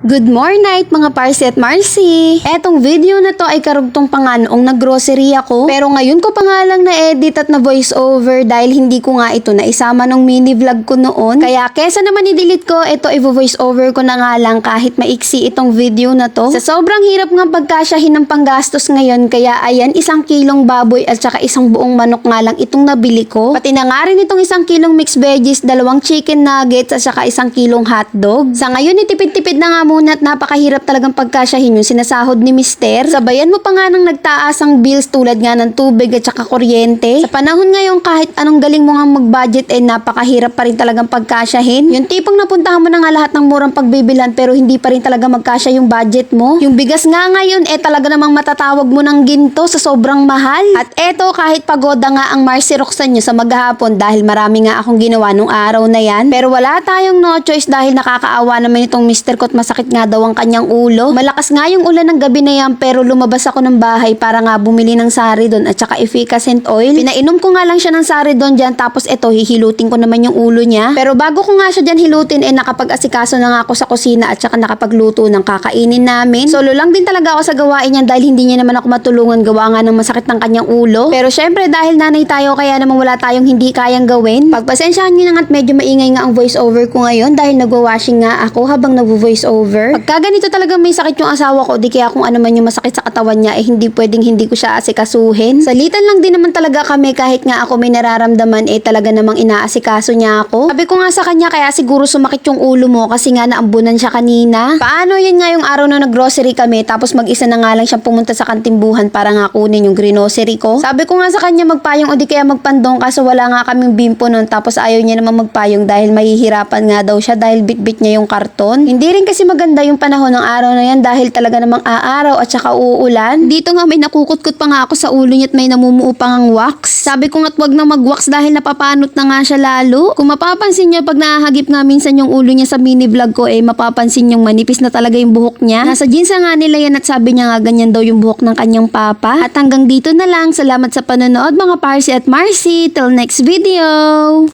Good morning mga Parsi at Marcy! Etong video na to ay karugtong pa nga noong naggrocery ako pero ngayon ko pa nga lang na-edit at na-voice over dahil hindi ko nga ito naisama nung mini vlog ko noon. Kaya kesa naman i-delete ko, ito i-voice over ko na nga lang kahit maiksi itong video na to. Sa sobrang hirap nga pagkasyahin ng panggastos ngayon kaya ayan isang kilong baboy at saka isang buong manok nga lang itong nabili ko. Pati na nga rin itong isang kilong mixed veggies, dalawang chicken nuggets at saka isang kilong hotdog. Sa ngayon, itipid-tipid na nga muna at napakahirap talagang pagkasyahin yung sinasahod ni Mister. Sabayan mo pa nga ng nagtaasang bills tulad nga ng tubig at saka kuryente. Sa panahon ngayon, kahit anong galing mo nga mag-budget, eh napakahirap pa rin talagang pagkasyahin. Yung tipong napuntahan mo na nga lahat ng murang pagbibilan pero hindi pa rin talaga magkasya yung budget mo. Yung bigas nga ngayon, eh talaga namang matatawag mo ng ginto sa sobrang mahal. At eto, kahit pagoda nga ang Marcy Roxanne nyo sa maghapon dahil marami nga akong ginawa nung araw na yan. Pero wala tayong no choice dahil nakakaawa naman itong Mr. Kot masakit nga daw ang kanyang ulo. Malakas nga yung ulan ng gabi na yan pero lumabas ako ng bahay para nga bumili ng sari doon at saka efficacent oil. Pinainom ko nga lang siya ng sari doon dyan tapos eto hihilutin ko naman yung ulo niya. Pero bago ko nga siya dyan hilutin eh nakapag-asikaso na nga ako sa kusina at saka nakapagluto ng kakainin namin. Solo lang din talaga ako sa gawain niyan dahil hindi niya naman ako matulungan gawa nga ng masakit ng kanyang ulo. Pero syempre dahil nanay tayo kaya naman wala tayong hindi kayang gawin. Pagpasensyahan niyo na nga at medyo maingay nga ang voice over ko ngayon dahil nagwa-washing nga ako habang nagvo-voice over. Pagka ganito talaga may sakit yung asawa ko, di kaya kung ano man yung masakit sa katawan niya, eh hindi pwedeng hindi ko siya asikasuhin. Salitan lang din naman talaga kami kahit nga ako may nararamdaman, eh talaga namang inaasikaso niya ako. Sabi ko nga sa kanya, kaya siguro sumakit yung ulo mo kasi nga naambunan siya kanina. Paano yan nga yung araw na nag-grocery kami, tapos mag-isa na nga lang siyang pumunta sa kantimbuhan para nga kunin yung grocery ko. Sabi ko nga sa kanya magpayong o di kaya magpandong kaso wala nga kaming bimpo nun tapos ayaw niya naman magpayong dahil mahihirapan nga daw siya dahil bitbit niya yung karton. Hindi rin kasi maganda yung panahon ng araw na yan dahil talaga namang aaraw at saka uulan. Dito nga may nakukutkot pa nga ako sa ulo niya at may namumuo pa ngang wax. Sabi ko nga't wag na mag-wax dahil napapanot na nga siya lalo. Kung mapapansin niyo pag nahahagip nga minsan yung ulo niya sa mini vlog ko eh mapapansin yung manipis na talaga yung buhok niya. Nasa jeans nga nila yan at sabi niya nga ganyan daw yung buhok ng kanyang papa. At hanggang dito na lang. Salamat sa panonood mga Parsi at Marcy. Till next video!